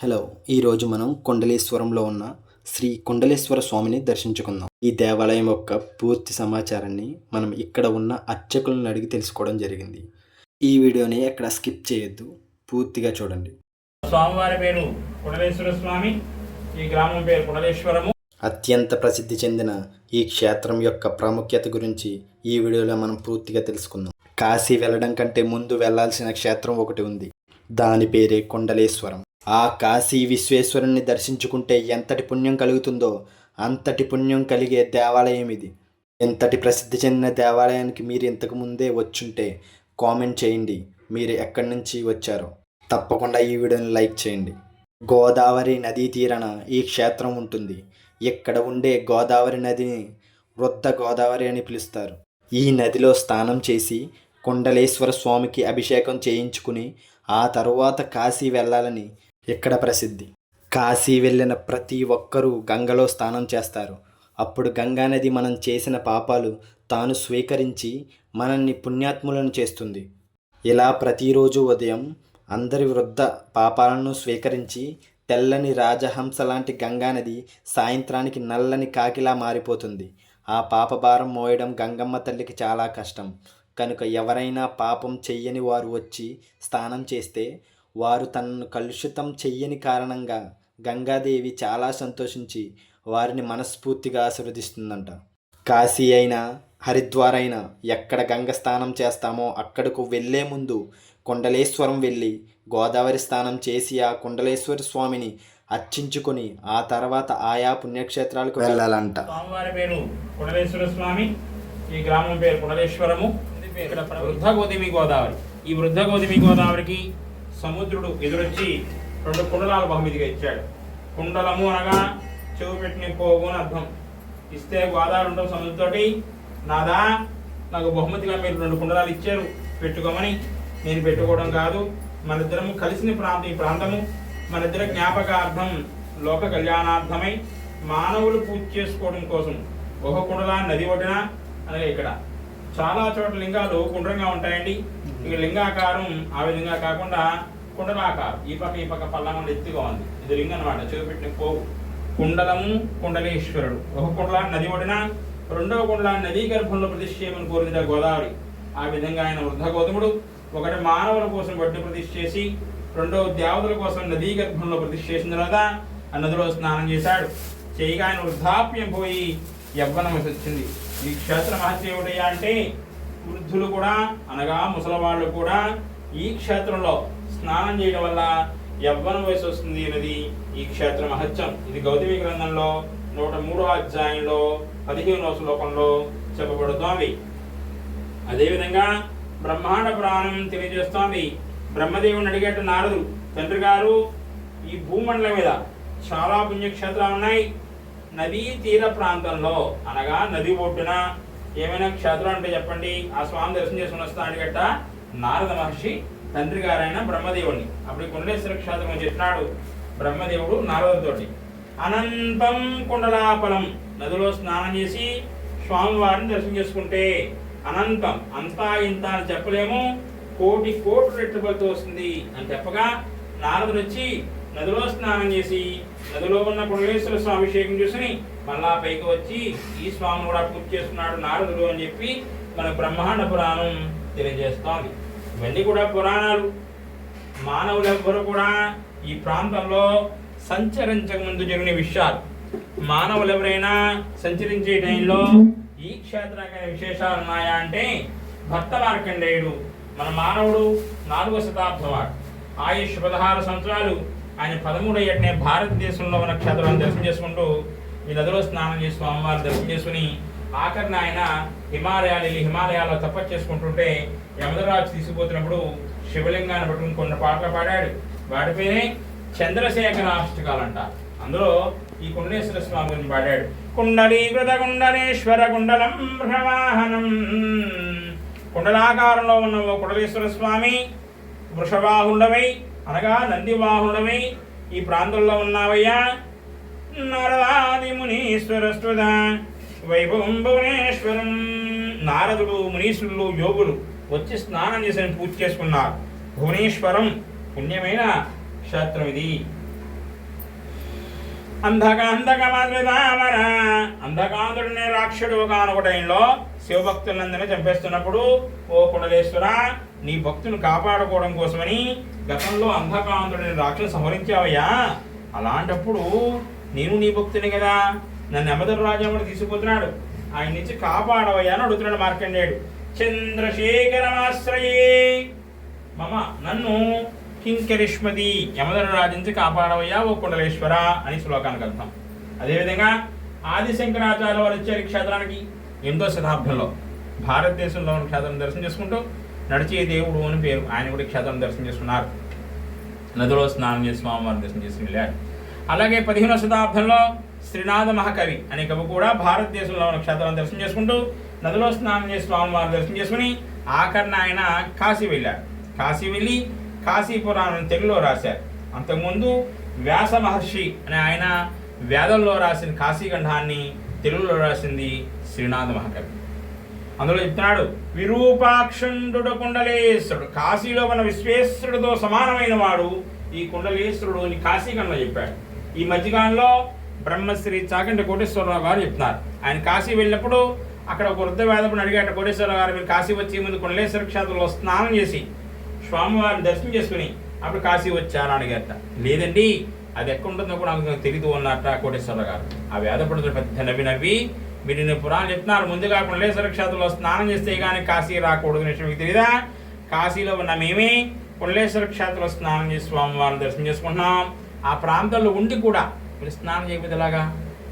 Hello ఈరోజు మనం కొండలేశ్వరంలో ఉన్న శ్రీ కొండలేశ్వర స్వామిని దర్శించుకుందాం. ఈ దేవాలయం యొక్క పూర్తి సమాచారాన్ని మనం ఇక్కడ ఉన్న అర్చకులను అడిగి తెలుసుకోవడం జరిగింది. ఈ వీడియోని ఎక్కడ స్కిప్ చేయొద్దు పూర్తిగా చూడండి. స్వామివారి పేరు కుడలేశ్వర స్వామి ఈ గ్రామం పేరు కుడలేశ్వరము. అత్యంత ప్రసిద్ధి చెందిన ఈ క్షేత్రం యొక్క ప్రాముఖ్యత గురించి ఈ వీడియోలో మనం పూర్తిగా తెలుసుకుందాం. కాశీ వెళ్ళడం కంటే ముందు వెళ్ళాల్సిన క్షేత్రం ఒకటి ఉంది. దాని పేరే కొండలేశ్వరం. ఆ కాశీ విశ్వేశ్వరుని దర్శించుకుంటే ఎంతటి పుణ్యం కలుగుతుందో అంతటి పుణ్యం కలిగే దేవాలయం ఇది. ఇంతటి ప్రసిద్ధి చెందిన దేవాలయానికి మీరు ఇంతకు ముందే వచ్చుంటే కామెంట్ చేయండి. మీరు ఎక్కడి నుంచి వచ్చారో. తప్పకుండా ఈ వీడియోని లైక్ చేయండి. గోదావరి నదీ తీరాన ఈ క్షేత్రం ఉంటుంది. ఇక్కడ ఉండే గోదావరి నదిని వృద్ధ గోదావరి అని పిలుస్తారు. ఈ నదిలో స్నానం చేసి కొండలేశ్వర స్వామికి అభిషేకం చేయించుకుని ఆ తరువాత కాశీ వెళ్ళాలని ఇక్కడ ప్రసిద్ధి? కాశీ వెళ్ళిన ప్రతి ఒక్కరూ గంగలో స్నానం చేస్తారు. అప్పుడు గంగా నది మనం చేసిన పాపాలు తాను స్వీకరించి మనల్ని పుణ్యాత్ములను చేస్తుంది. ఇలా ప్రతిరోజు ఉదయం అందరి వృద్ధ పాపాలను స్వీకరించి తెల్లని రాజహంస లాంటి గంగానది సాయంత్రానికి నల్లని కాకిలా మారిపోతుంది. ఆ పాపభారం మోయడం గంగమ్మ తల్లికి చాలా కష్టం. కనుక ఎవరైనా పాపం చెయ్యని వారు వచ్చి స్నానం చేస్తే వారు తనను కలుషితం చెయ్యని కారణంగా గంగాదేవి చాలా సంతోషించి వారిని మనస్ఫూర్తిగా ఆశీర్వదిస్తుందంట. కాశీ అయినా హరిద్వార్ అయినా ఎక్కడ గంగ స్నానం చేస్తామో అక్కడకు వెళ్ళే ముందు కొండలేశ్వరం వెళ్ళి గోదావరి స్నానం చేసి ఆ కొండలేశ్వర స్వామిని అర్చించుకొని ఆ తర్వాత ఆయా పుణ్యక్షేత్రాలకు వెళ్ళాలంట. స్వామివారి పేరు కుడలేశ్వర స్వామి. ఈ గ్రామం పేరు కుడలేశ్వరము. ఇక్కడ వృద్ధ గోదావరి. ఈ వృద్ధ గోదావరికి సముద్రుడు ఎదురొచ్చి రెండు కుండలాలు బహుమతిగా ఇచ్చాడు. కుండలము అనగా చెవు పెట్టిన పోగు అని అర్థం. ఇస్తే గోదావరి ఉండవు సముద్రతోటి నాదా నాకు బహుమతిగా మీరు రెండు కుండలాలు ఇచ్చారు. పెట్టుకోమని. నేను పెట్టుకోవడం కాదు. మన ఇద్దరము కలిసిన ప్రాంతం ఈ ప్రాంతము. మన ఇద్దర జ్ఞాపకార్థం లోక కళ్యాణార్థమై మానవులు పూజ చేసుకోవడం కోసం ఒక కుండలా నది ఒడ్డున అనగా ఇక్కడ. చాలా చోట్ల లింగాలు గుండ్రంగా ఉంటాయండి. ఇక లింగాకారం ఆ విధంగా కాకుండా కుండలాకారం. ఈ పక్క ఈ పక్క పల్లంగా ఎత్తుగా ఉంది. ఇది లింగం అనమాట చూపెట్టిన పోవు కుండలము కుండలేశ్వరుడు. ఒక కుండలా నది ఒడిన రెండవ కుండల నదీ గర్భంలో ప్రతిష్ఠేయమని చేయమని గోదావరి. ఆ విధంగా ఆయన వృద్ధ గౌతముడు ఒకటి మానవుల కోసం వడ్డీ ప్రతిష్ఠ చేసి రెండవ దేవతల కోసం నదీ గర్భంలో ప్రతిష్ఠ చేసిన తర్వాత ఆ నదిలో స్నానం చేశాడు. చేయగా ఆయన వృద్ధాప్యం పోయి యవ్వనం వచ్చింది. ఈ క్షేత్ర మహత్యం ఏమిటయ్యా అంటే వృద్ధులు కూడా అనగా ముసలవాళ్ళు కూడా ఈ క్షేత్రంలో స్నానం చేయడం వల్ల యవ్వన వయసు వస్తుంది అనేది ఈ క్షేత్ర మహత్యం. ఇది గౌతమి గ్రంథంలో నూట మూడో అధ్యాయంలో పదిహేనో శ్లోకంలో చెప్పబడుతోంది. అదేవిధంగా బ్రహ్మాండ ప్రాణం తెలియజేస్తోంది. బ్రహ్మదేవుని అడిగేట నారదు తండ్రి గారు ఈ భూమండలం మీద చాలా పుణ్యక్షేత్రాలు ఉన్నాయి. నదీ తీర ప్రాంతంలో అనగా నది ఒడ్డున ఏమైనా క్షేత్రం అంటే చెప్పండి. ఆ స్వామి దర్శనం చేసుకుని వస్తాడు గట్ట నారద మహర్షి తండ్రి గారైన బ్రహ్మదేవుడిని అప్పుడు కుండలేశ్వర క్షేత్రం అని చెప్పినాడు బ్రహ్మదేవుడు నారదుతోటి అనంతం కుండలాపలం నదిలో స్నానం చేసి స్వామివారిని దర్శనం చేసుకుంటే అనంతం అంతా ఇంత అని చెప్పలేము. కోటి కోటి రెట్లు వస్తుంది అని చెప్పగా నారదుడు వచ్చి నదిలో స్నానం చేసి నదిలో ఉన్న కుండలేశ్వర స్వామి అభిషేకం చూసి మళ్ళా పైకి వచ్చి ఈ స్వామి కూడా పూర్తి చేస్తున్నాడు నారదుడు అని చెప్పి మన బ్రహ్మాండ పురాణం తెలియజేస్తోంది. ఇవన్నీ కూడా పురాణాలు. మానవులు కూడా ఈ ప్రాంతంలో సంచరించక ముందు జరిగిన విషయాలు. మానవులు ఎవరైనా సంచరించే టైంలో ఈ క్షేత్రానికి విశేషాలు ఉన్నాయా అంటే భర్త మార్కండేయుడు మన మానవుడు నాలుగో శతాబ్దం వాడు. ఆయుష్ పదహారు సంవత్సరాలు ఆయన పదమూడు అయ్యటనే భారతదేశంలో ఉన్న క్షేత్రాలను దర్శనం చేసుకుంటూ ఈ నదిలో స్నానం చేసి స్వామివారి దర్శనం చేసుకుని ఆఖరిన ఆయన హిమాలయాలు వెళ్ళి హిమాలయాల్లో తప్ప చేసుకుంటుంటే యమధరాజు తీసుకుపోతున్నప్పుడు శివలింగాన్ని పట్టుకుని కొన్ని పాటలు పాడాడు. వాటిపైనే చంద్రశేఖర అష్టకాలు అంట అందులో ఈ కుండలేశ్వర స్వామి గురించి పాడాడు. కుండలీకృత కుండలేశ్వర కుండలం ప్రవాహనం. కుండలాకారంలో ఉన్న ఓ కుండలేశ్వర స్వామి వృషభాహుండమై అనగా నందివాహుండవై ఈ ప్రాంతంలో ఉన్నావయ్యా? నరదాది మునీశ్వర స్తుత వైభవం భువనేశ్వరం నారదుడు మునీశ్వరులు యోగులు వచ్చి స్నానం చేసిన పూజ చేసుకున్నారు. భువనేశ్వరం పుణ్యమైన క్షేత్రం ఇది అంధకాంధకమద్విధామర అంధకాంధుడిని రాక్షుడు కానొక టైంలో శివభక్తులందరినీ చంపేస్తున్నప్పుడు ఓ కుండలేశ్వర నీ భక్తుని కాపాడుకోవడం కోసమని గతంలో అంధకాంతుడిని రాక్షసు సంహరించావయ్యా. అలాంటప్పుడు నేను నీ భక్తుని కదా. నన్ను యమధర రాజాముడు తీసుకుపోతున్నాడు. ఆయన నుంచి కాపాడవయ్యా అని అడుగుతున్నాడు మార్కండేయుడు. చంద్రశేఖరమాశ్రయే. మమ నన్ను కింకరిష్మది యమధర రాజు నుంచి కాపాడవయ్యా ఓ కుండలేశ్వర అని శ్లోకానికి అర్థం అదేవిధంగా ఆదిశంకరాచార్య వారు వచ్చారు క్షేత్రానికి ఎనిమిదో శతాబ్దంలో. భారతదేశంలో ఉన్న క్షేత్రం దర్శనం చేసుకుంటూ నడిచే దేవుడు అని పేరు. ఆయన కూడా క్షేత్రం దర్శనం చేసుకున్నారు. నదిలో స్నానం చేసి స్వామివారిని దర్శనం చేసి వెళ్ళారు. అలాగే పదిహేనవ శతాబ్దంలో శ్రీనాథ మహాకవి అనే కవి కూడా భారతదేశంలో ఉన్న క్షేత్రాలను దర్శనం చేసుకుంటూ నదిలో స్నానం చేసి స్వామివారిని దర్శనం చేసుకుని ఆఖరణ ఆయన కాశీ వెళ్ళారు. కాశీ వెళ్ళి కాశీ పురాణం తెలుగులో రాశారు. అంతకుముందు వ్యాస మహర్షి అనే ఆయన వేదంలో రాసిన కాశీఖండాన్ని తెలుగులో రాసింది శ్రీనాథ మహాకవి. అందులో చెప్తున్నాడు విరూపాక్షుండు కుండలేశ్వరుడు కాశీలో మన విశ్వేశ్వరుడితో సమానమైన వాడు ఈ కుండలేశ్వరుడు అని కాశీఖండంలో చెప్పాడు. ఈ మధ్యకాలంలో బ్రహ్మశ్రీ చాకంటి కోటేశ్వరరావు గారు చెప్తున్నారు. ఆయన కాశీ వెళ్ళినప్పుడు అక్కడ ఒక వృద్ధ వేదపుడు అడిగాట కోటేశ్వరరావు గారు మీరు కాశీ వచ్చే ముందు కుండలేశ్వర క్షేత్రంలో స్నానం చేసి స్వామివారిని దర్శనం చేసుకుని అప్పుడు కాశీ వచ్చారా అడిగారట. లేదండి అది ఎక్కడ ఉంటుందో కూడా నాకు తెలియదు అన్నట్ట కోటేశ్వరరావు గారు. ఆ వేద పెద్ద నవ్వి నవ్వి మీరు నేను పురాణం చెప్తున్నారు ముందుగా కుండలేశ్వర క్షేత్రంలో స్నానం చేస్తే కానీ కాశీ రాకూడదు అనే విషయం మీకు తెలియదా కాశీలో ఉన్న మేమే కుండలేశ్వర క్షేత్రంలో స్నానం చేసి స్వామివారిని దర్శనం చేసుకుంటున్నాం. ఆ ప్రాంతంలో ఉండి కూడా మీరు స్నానం చేయకపోతే ఎలాగా?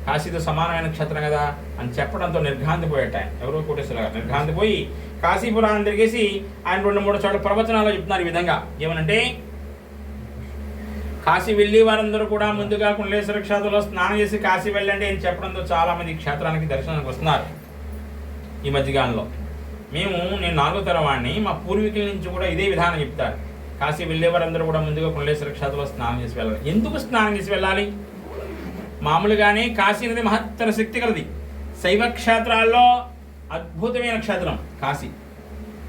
కాశీతో సమానమైన క్షేత్రం కదా అని చెప్పడంతో నిర్ఘాంతిపోయేట ఆయన. ఎవరో కోటేశ్వర గారు నిర్ఘాంతిపోయి కాశీపురాన్ని తిరిగేసి ఆయన రెండు మూడు చోట్ల ప్రవచనాలు చెప్తున్నారు ఈ విధంగా. ఏమనంటే కాశీ వెళ్ళి వారందరూ కూడా ముందుగా కుండలేశ్వర క్షేత్రంలో స్నానం చేసి కాశీ వెళ్ళండి అని చెప్పడంతో చాలామంది క్షేత్రానికి దర్శనానికి వస్తున్నారు ఈ మధ్యకాలంలో మేము నేను నాలుగో తరవాణ్ణి మా పూర్వీకుల నుంచి కూడా ఇదే విధానం చెప్తారు. కాశీ వెళ్ళే వారందరూ కూడా ముందుగా కుండలేశ్వర క్షేత్రంలో స్నానం చేసి వెళ్ళాలి. ఎందుకు స్నానం చేసి వెళ్ళాలి? మామూలుగానే కాశీ అనేది మహత్తర శక్తి కలది. శైవ క్షేత్రాల్లో అద్భుతమైన క్షేత్రం కాశీ.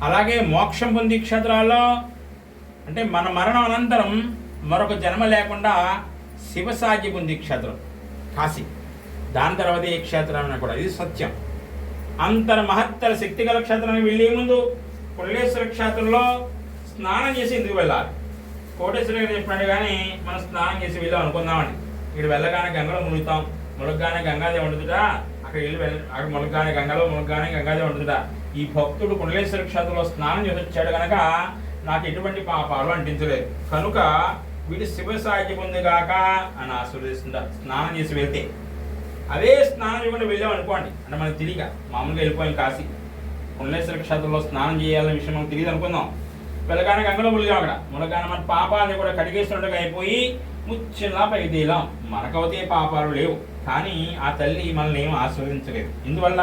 అలాగే మోక్షం పొంది క్షేత్రాల్లో అంటే మన మరణం అనంతరం మరొక జన్మ లేకుండా శివసాగి పొంది క్షేత్రం కాశీ. దాని తర్వాత ఈ క్షేత్రం అని కూడా ఇది సత్యం. అంతర మహత్తర శక్తి గల క్షేత్రానికి వెళ్ళే ముందు పుల్లేశ్వర క్షేత్రంలో స్నానం చేసి ఎందుకు వెళ్ళాలి. కోటేశ్వర గారు చెప్పినట్టు కానీ మనం స్నానం చేసి వెళ్ళాం అనుకుందామండి. ఇక్కడ వెళ్ళగానే గంగలో మునుగుతాం. మునగగానే గంగాదేవి వండుతుందా అక్కడ వెళ్ళి వెళ్ళ అక్కడ మునగగానే గంగలో మునగగానే గంగాదేవి వండుతుందా ఈ భక్తుడు కుండలేశ్వర క్షేత్రంలో స్నానం చేసి వచ్చాడు కనుక నాకు ఎటువంటి పాపాలు అంటించలేదు కనుక వీడు శివ ఉంది కాక అని ఆశీర్వదిస్తుంట స్నానం చేసి వెళ్తే. అదే స్నానం చేయకుండా వెళ్ళాం అనుకోండి. అంటే మనకు తెలియక. మామూలుగా వెళ్ళిపోయాం కాశీ. కుండలేశ్వర క్షేత్రంలో స్నానం చేయాలనే విషయం మనకు తెలియదు అనుకుందాం. వెళ్ళగానే గంగలో ములిగాం అక్కడ. మునగానే మన పాపాలని కూడా కడిగేసినట్టుగా అయిపోయి ముచ్చిలా పైకి తేలాం మనకవుతే పాపాలు లేవు. కానీ ఆ తల్లి మనల్ని ఏం ఆస్వాదించలేదు ఇందువల్ల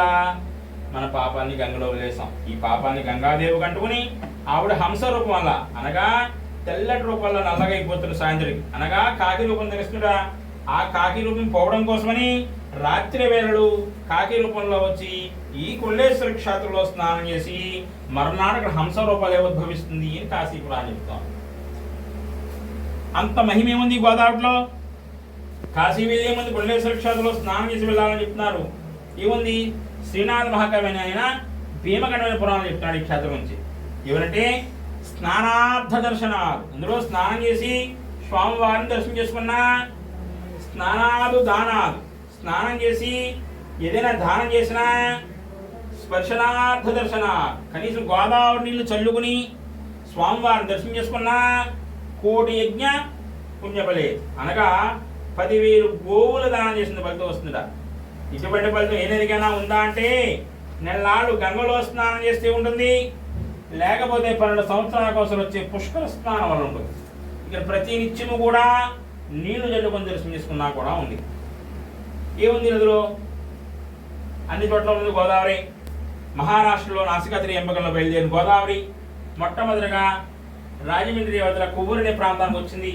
మన పాపాన్ని గంగలో వదిలేసాం ఈ పాపాన్ని గంగాదేవి కంటుకుని ఆవిడ హంస రూపం వల్ల అనగా తెల్లటి రూపంలో నల్లగా అయిపోతున్న సాయంత్రం. అనగా కాకి రూపం తెలుస్తుడా ఆ కాకి రూపం పోవడం కోసమని రాత్రి వేళలు కాకి రూపంలో వచ్చి ఈ కుండేశ్వర క్షేత్రంలో స్నానం చేసి మర్నాడు అక్కడ హంస రూపాలు ఉద్భవిస్తుంది అని కాశీపురాన్ని చెప్తాం. అంత మహిమేముంది గోదావరిలో? కాశీ వెళ్ళే ముందు క్షేత్రంలో స్నానం చేసి వెళ్ళాలని చెప్తున్నారు. ఏముంది? శ్రీనాథ మహాకవి అని ఆయన భీమగణమైన పురాణం చెప్తున్నాడు ఈ క్షేత్రం నుంచి. ఎవరంటే స్నానార్థ దర్శనాలు అందులో స్నానం చేసి స్వామివారిని దర్శనం చేసుకున్నా స్నానాలు దానాలు. స్నానం చేసి ఏదైనా దానం చేసినా స్పర్శనార్థ దర్శన కనీసం గోదావరి నీళ్ళు చల్లుకుని స్వామివారిని దర్శనం చేసుకున్నా కోటి యజ్ఞ పుణ్యఫలే. అనగా పదివేలు గోవులు దానం చేసిన ఫలితం వస్తుందా ఇటువంటి ఫలితం ఏ నదికైనా ఉందా అంటే నెలనాళ్ళు గంగలో స్నానం చేస్తే ఉంటుంది. లేకపోతే పన్నెండు సంవత్సరాల కోసం వచ్చే పుష్కర స్నానం వల్ల ఉంటుంది. ఇక్కడ ప్రతి నిత్యము కూడా నీళ్ళు జల్లుకొని దర్శనం చేసుకున్నా కూడా ఉంది. ఏముంది నదిలో అన్ని చోట్ల ఉంది గోదావరి మహారాష్ట్రలో నాసికాద్రి ఎంపకంలో బయలుదేరిన గోదావరి మొట్టమొదటిగా రాజమండ్రి వద్ద కొవ్వూరనే ప్రాంతానికి వచ్చింది.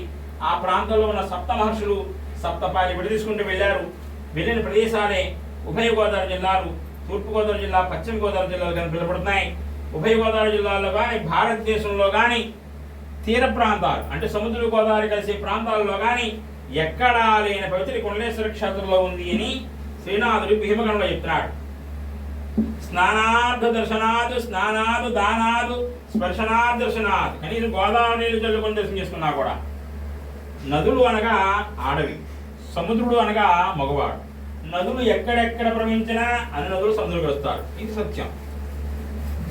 ఆ ప్రాంతంలో ఉన్న సప్త మహర్షులు సప్తపాలి విడి తీసుకుంటూ వెళ్ళారు. వెళ్ళిన ప్రదేశాలే ఉభయ గోదావరి జిల్లాలు తూర్పుగోదావరి జిల్లా పశ్చిమ గోదావరి జిల్లాలు కానీ పిలువబడుతున్నాయి. ఉభయ గోదావరి జిల్లాలో కానీ భారతదేశంలో కానీ తీర ప్రాంతాలు అంటే సముద్ర గోదావరి కలిసే ప్రాంతాల్లో కానీ ఎక్కడా లేని పవిత్ర కుండలేశ్వర క్షేత్రంలో ఉంది అని శ్రీనాథుడు భీమగణంలో చెప్తున్నాడు. స్నానార్థ దర్శనాదు స్నానాదు దానాదు స్పర్శనార్థ దర్శనాదు. కనీసం గోదావరి నీళ్ళు చల్లుకొని దర్శనం చేసుకున్నా కూడా నదులు అనగా ఆడవి సముద్రుడు అనగా మగవాడు. నదులు ఎక్కడెక్కడ ప్రవహించినా అన్ని నదులు సముద్రంలోకి వస్తారు ఇది సత్యం.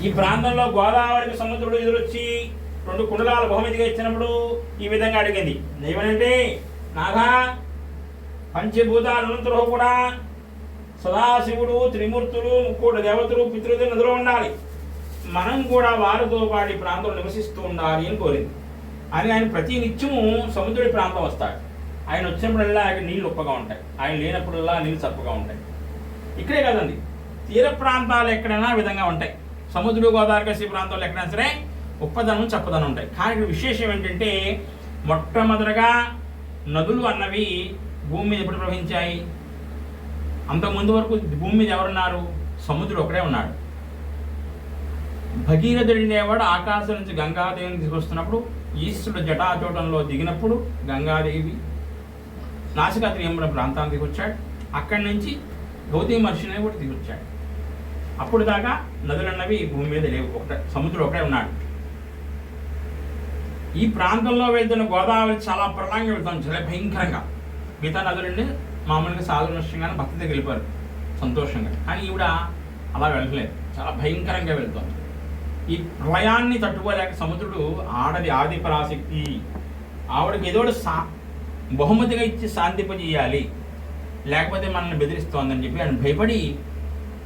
ఈ ప్రాంతంలో గోదావరికి సముద్రుడు ఎదురొచ్చి రెండు కుండలాల బహుమతిగా ఇచ్చినప్పుడు ఈ విధంగా అడిగింది. ఏమనంటే నాథా పంచభూతాలంతరూ కూడా సదాశివుడు త్రిమూర్తులు ముక్కోటి దేవతలు పితృదేవులు నదిలో ఉండాలి. మనం కూడా వారితో పాటు ఈ ప్రాంతంలో నివసిస్తూ ఉండాలి అని కోరింది. అని ఆయన ప్రతి నిత్యము సముద్రుడి ప్రాంతం వస్తాడు. ఆయన వచ్చినప్పుడల్లా ఆయన నీళ్ళు ఉప్పగా ఉంటాయి. ఆయన లేనప్పుడల్లా నీళ్ళు చప్పగా ఉంటాయి. ఇక్కడే కదండి తీర ప్రాంతాలు ఎక్కడైనా విధంగా ఉంటాయి. సముద్ర గోదావరి కసి ప్రాంతంలో ఎక్కడైనా సరే ఉప్పదనం చప్పదనం ఉంటాయి. కానీ ఇక్కడ విశేషం ఏంటంటే మొట్టమొదటగా నదులు అన్నవి భూమి మీద ఎప్పుడు ప్రవహించాయి? అంతకుముందు వరకు భూమి మీద ఎవరున్నారు? సముద్రుడు ఒకడే ఉన్నాడు. భగీరథుడు అనేవాడు ఆకాశం నుంచి గంగాదేవిని తీసుకొస్తున్నప్పుడు ఈశ్వరుడు జటాచోటంలో దిగినప్పుడు గంగాదేవి నాసికాద్రి యమున ప్రాంతానికి దిగొచ్చాడు అక్కడి నుంచి గౌతమి మహర్షి కూడా దిగొచ్చాడు అప్పుడు దాకా నదులన్నవి భూమి మీద లేవు. ఒకటే సముద్రుడు ఒకటే ఉన్నాడు. ఈ ప్రాంతంలో వెళ్తున్న గోదావరి చాలా ప్రళంగా వెళ్తాం చాలా భయంకరంగా. మిగతా నదులండి మామూలుగా సాధారణంగానే భక్తి దగ్గర వెళ్ళిపోయారు సంతోషంగా. కానీ ఈవిడ అలా వెళ్ళలేదు. చాలా భయంకరంగా వెళ్తుంది. ఈ ప్రళయాన్ని తట్టుకోలేక సముద్రుడు ఆడది ఆది పరాశక్తి ఆవిడకి ఏదో సా బహుమతిగా ఇచ్చి శాంతింపజేయాలి. లేకపోతే మనల్ని బెదిరిస్తోందని చెప్పి ఆయన భయపడి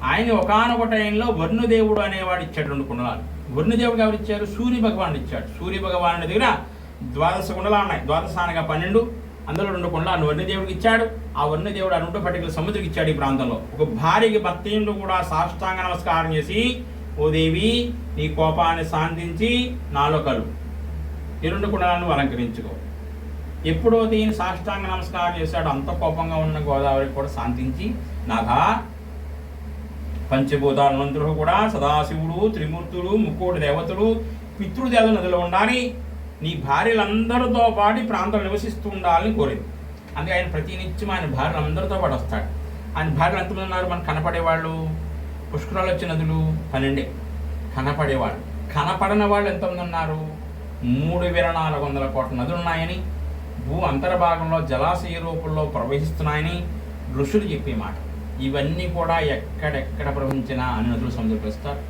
ఆయన ఒకనొక టైంలో వరుణదేవుడు అనేవాడు ఇచ్చాడు రెండు కుండలాలు వరుణదేవుడు ఎవరు ఇచ్చారు? సూర్య భగవానుడు ఇచ్చాడు. సూర్య భగవానుడి దగ్గర ద్వాదశ కుండలాలు ఉన్నాయి. ద్వాదశ అనగా పన్నెండు అందులో రెండు కుండలాలు వరుణదేవుడికి ఇచ్చాడు. ఆ వరుణదేవుడు ఆ రెండు పర్టికులర్ సముద్రికి ఇచ్చాడు ఈ ప్రాంతంలో. ఒక భార్యకి భర్తయుడు కూడా సాష్టాంగ నమస్కారం చేసి ఓ దేవి నీ కోపాన్ని శాంతించి నాలో కలు. ఈ రెండు కుండలాలను అలంకరించుకో. ఎప్పుడో దీని సాష్టాంగ నమస్కారం చేశాడు. అంత కోపంగా ఉన్న గోదావరికి కూడా శాంతించి నాగా పంచభూతాలందరూ కూడా సదాశివుడు త్రిమూర్తులు ముక్కోటి దేవతలు పితృదేవతలు నదిలో ఉండాలి. నీ భార్యలందరితో పాటు ప్రాంతంలో నివసిస్తూ ఉండాలని కోరింది. అందుకే ఆయన ప్రతినిత్యం ఆయన భార్యలందరితో పాటు వస్తాడు. ఆయన భార్యలు ఎంతమంది ఉన్నారు? మనకు కనపడేవాళ్ళు పుష్కరాలు వచ్చే నదులు పన్నెండే. కనపడేవాళ్ళు. కనపడని వాళ్ళు ఎంతమంది ఉన్నారు? మూడు వేల నాలుగు వందల కోట్ల నదులు ఉన్నాయని భూ అంతర్భాగంలో జలాశయ రూపంలో ప్రవహిస్తున్నాయని ఋషులు చెప్పే మాట. ఇవన్నీ కూడా ఎక్కడెక్కడ ప్రవహించినా అని నదులు సముద్రంలో వస్తారు.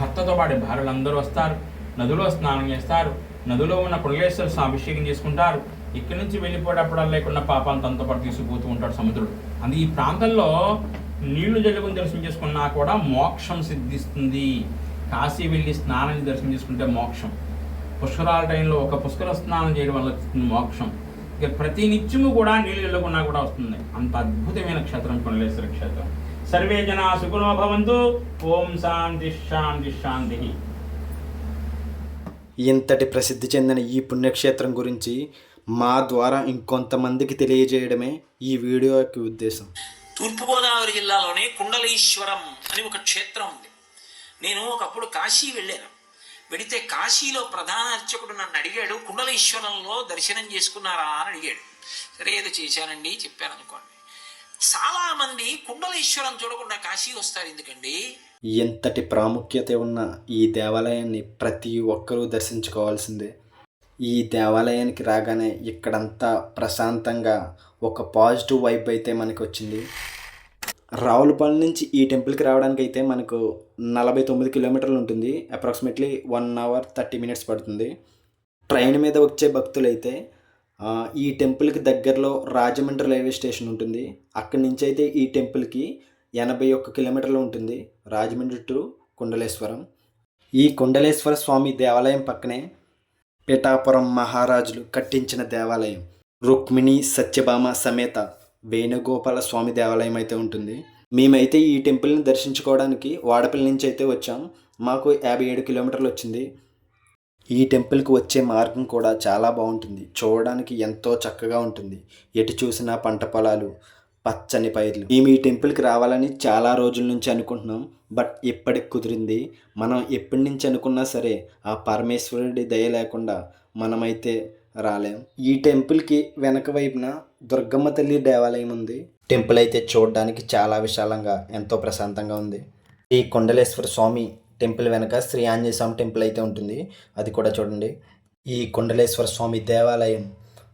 భర్తతో పాటు భార్యలందరూ వస్తారు. నదిలో స్నానం చేస్తారు. నదిలో ఉన్న పుణ్యేశ్వర అభిషేకం చేసుకుంటారు. ఇక్కడి నుంచి వెళ్ళిపోయేటప్పుడు లేకుండా పాపాన్ని తనతో పాటు తీసుకుపోతూ ఉంటాడు సముద్రుడు. అందు ఈ ప్రాంతంలో నీళ్ళు జల్లుకుని దర్శనం చేసుకున్నా కూడా మోక్షం సిద్ధిస్తుంది. కాశీ వెళ్ళి స్నానం దర్శనం చేసుకుంటే మోక్షం. పుష్కరాల టైంలో ఒక పుష్కర స్నానం చేయడం వల్ల వస్తుంది మోక్షం. ఇక ప్రతి నిత్యము కూడా నీళ్ళు వెళ్ళకున్నా కూడా వస్తుంది. అంత అద్భుతమైన క్షేత్రం కొనలేశ్వర క్షేత్రం. సర్వే జనా సుఖనో భవంతు. ఓం శాంతి శాంతి శాంతి. ఇంతటి ప్రసిద్ధి చెందిన ఈ పుణ్యక్షేత్రం గురించి మా ద్వారా ఇంకొంతమందికి తెలియజేయడమే ఈ వీడియో యొక్క ఉద్దేశం. తూర్పుగోదావరి జిల్లాలోనే కుండలీశ్వరం అని ఒక క్షేత్రం ఉంది. నేను ఒకప్పుడు కాశీ వెళ్ళాను. వెడితే కాశీలో ప్రధాన అర్చకుడు నన్ను అడిగాడు కుండలీశ్వరంలో దర్శనం చేసుకున్నారా? అని అడిగాడు. సరే ఏదో చేశానండి చెప్పాను అనుకోండి. చాలామంది కుండలీశ్వరం చూడకుండా కాశీ వస్తారు ఎందుకండి? ఎంతటి ప్రాముఖ్యత ఉన్న ఈ దేవాలయాన్ని ప్రతి ఒక్కరూ దర్శించుకోవాల్సిందే. ఈ దేవాలయానికి రాగానే ఇక్కడంతా ప్రశాంతంగా ఒక పాజిటివ్ వైబ్ అయితే మనకు వచ్చింది రావులపాలెం నుంచి ఈ టెంపుల్కి రావడానికి అయితే మనకు నలభై తొమ్మిది కిలోమీటర్లు ఉంటుంది. Approximately one hour thirty minutes పడుతుంది. ట్రైన్ మీద వచ్చే భక్తులైతే ఈ టెంపుల్కి దగ్గరలో రాజమండ్రి రైల్వే స్టేషన్ ఉంటుంది. అక్కడి నుంచి అయితే ఈ టెంపుల్కి ఎనభై ఒక్క కిలోమీటర్లు ఉంటుంది. రాజమండ్రి టు కుండలేశ్వరం. ఈ కుండలేశ్వర స్వామి దేవాలయం పక్కనే పిఠాపురం మహారాజులు కట్టించిన దేవాలయం. రుక్మిణి సత్యభామ సమేత. వేణుగోపాల స్వామి దేవాలయం అయితే ఉంటుంది. మేమైతే ఈ టెంపుల్ని దర్శించుకోవడానికి వాడపల్లి నుంచి అయితే వచ్చాం. మాకు యాభై ఏడు కిలోమీటర్లు వచ్చింది. ఈ టెంపుల్కి వచ్చే మార్గం కూడా చాలా బాగుంటుంది. చూడడానికి ఎంతో చక్కగా ఉంటుంది. ఎటు చూసినా పంట పొలాలు పచ్చని పైర్లు. మేము ఈ టెంపుల్కి రావాలని చాలా రోజుల నుంచి అనుకుంటున్నాం. బట్ ఇప్పటికి కుదిరింది. మనం ఎప్పటి నుంచి అనుకున్నా సరే ఆ పరమేశ్వరుడి దయ లేకుండా మనమైతే రాలేం. ఈ టెంపుల్కి వెనక వైపున దుర్గమ్మ తల్లి దేవాలయం ఉంది. టెంపుల్ అయితే చూడడానికి చాలా విశాలంగా ఎంతో ప్రశాంతంగా ఉంది. ఈ కొండలేశ్వర స్వామి టెంపుల్ వెనక శ్రీ ఆంజనేయ స్వామి టెంపుల్ అయితే ఉంటుంది. అది కూడా చూడండి. ఈ కొండలేశ్వర స్వామి దేవాలయం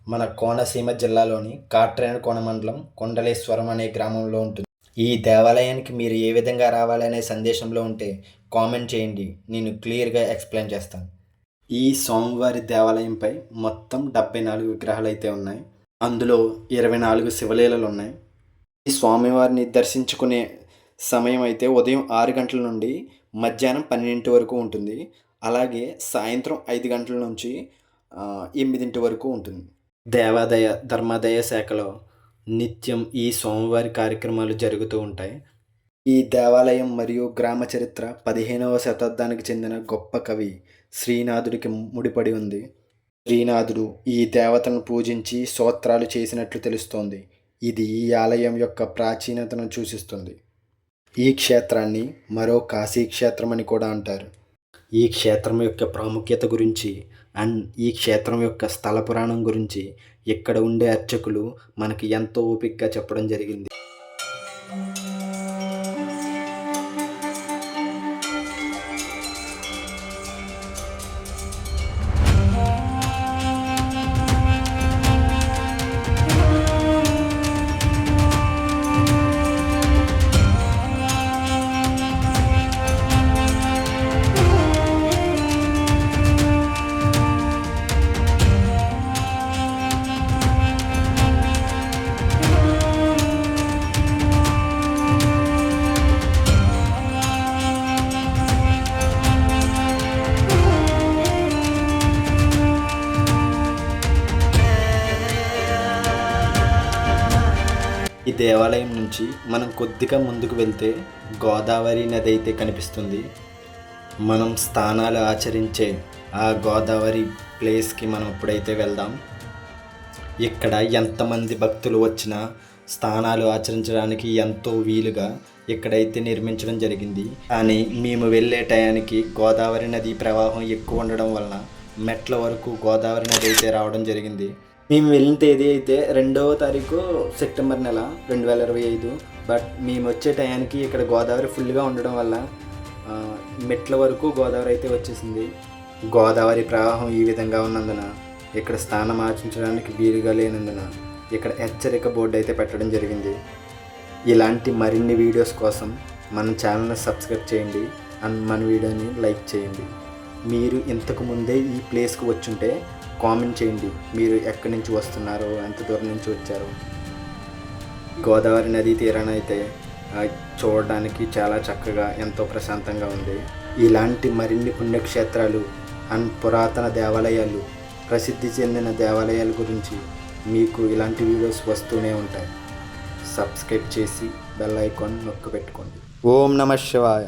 మన కోనసీమ జిల్లాలోని కాట్రేన కోన మండలం కొండలేశ్వరం అనే గ్రామంలో ఉంటుంది. ఈ దేవాలయానికి మీరు ఏ విధంగా రావాలనే సందేశంలో ఉంటే కామెంట్ చేయండి. నేను క్లియర్గా ఎక్స్ప్లెయిన్ చేస్తాను. ఈ స్వామివారి దేవాలయంపై మొత్తం డెబ్బై నాలుగు విగ్రహాలు అయితే ఉన్నాయి. అందులో ఇరవై నాలుగు శివలీలలు ఉన్నాయి ఈ స్వామివారిని దర్శించుకునే సమయం అయితే ఉదయం ఆరు గంటల నుండి మధ్యాహ్నం పన్నెండింటి వరకు ఉంటుంది. అలాగే సాయంత్రం ఐదు గంటల నుంచి ఎనిమిదింటి వరకు ఉంటుంది. దేవాదాయ ధర్మాదాయ శాఖలో నిత్యం ఈ స్వామివారి కార్యక్రమాలు జరుగుతూ ఉంటాయి. ఈ దేవాలయం మరియు గ్రామ చరిత్ర పదిహేనవ శతాబ్దానికి చెందిన గొప్ప కవి శ్రీనాథుడికి ముడిపడి ఉంది. శ్రీనాథుడు ఈ దేవతను పూజించి స్తోత్రాలు చేసినట్లు తెలుస్తోంది. ఇది ఈ ఆలయం యొక్క ప్రాచీనతను సూచిస్తుంది. ఈ క్షేత్రాన్ని మరో కాశీ క్షేత్రం అని కూడా అంటారు. ఈ క్షేత్రం యొక్క ప్రాముఖ్యత గురించి అండ్ ఈ క్షేత్రం యొక్క స్థల పురాణం గురించి ఇక్కడ ఉండే అర్చకులు మనకి ఎంతో ఓపికగా చెప్పడం జరిగింది. దేవాలయం నుంచి మనం కొద్దిగా ముందుకు వెళ్తే గోదావరి నది అయితే కనిపిస్తుంది. మనం స్థానాలు ఆచరించే ఆ గోదావరి ప్లేస్కి మనం ఇప్పుడైతే వెళ్దాం. ఇక్కడ ఎంతమంది భక్తులు వచ్చినా స్థానాలు ఆచరించడానికి ఎంతో వీలుగా ఇక్కడైతే నిర్మించడం జరిగింది. కానీ మేము వెళ్ళే టయానికి గోదావరి నది ప్రవాహం ఎక్కువ ఉండడం వలన మెట్ల వరకు గోదావరి నది అయితే రావడం జరిగింది. మేము వెళ్ళిన తేదీ అయితే రెండవ తారీఖు సెప్టెంబర్ నెల రెండు వేల ఇరవై ఐదు. బట్ మేము వచ్చే టయానికి ఇక్కడ గోదావరి ఫుల్గా ఉండడం వల్ల మెట్ల వరకు గోదావరి అయితే వచ్చేసింది. గోదావరి ప్రవాహం ఈ విధంగా ఉన్నందున ఇక్కడ స్థానం ఆచరించడానికి వీలుగా లేనందున ఇక్కడ హెచ్చరిక బోర్డు అయితే పెట్టడం జరిగింది. ఇలాంటి మరిన్ని వీడియోస్ కోసం మన ఛానల్ని సబ్స్క్రైబ్ చేయండి. అండ్ మన వీడియోని లైక్ చేయండి. మీరు ఇంతకు ముందే ఈ ప్లేస్కి వచ్చుంటే కామెంట్ చేయండి. మీరు ఎక్కడి నుంచి వస్తున్నారో? ఎంత దూరం నుంచి వచ్చారో? గోదావరి నదీ తీరాన అయితే చూడడానికి చాలా చక్కగా ఎంతో ప్రశాంతంగా ఉంది. ఇలాంటి మరిన్ని పుణ్యక్షేత్రాలు అండ్ పురాతన దేవాలయాలు ప్రసిద్ధి చెందిన దేవాలయాల గురించి మీకు ఇలాంటి వీడియోస్ వస్తూనే ఉంటాయి. సబ్స్క్రైబ్ చేసి బెల్ ఐకాన్ నొక్కి పెట్టుకోండి. ఓం నమ శివాయ.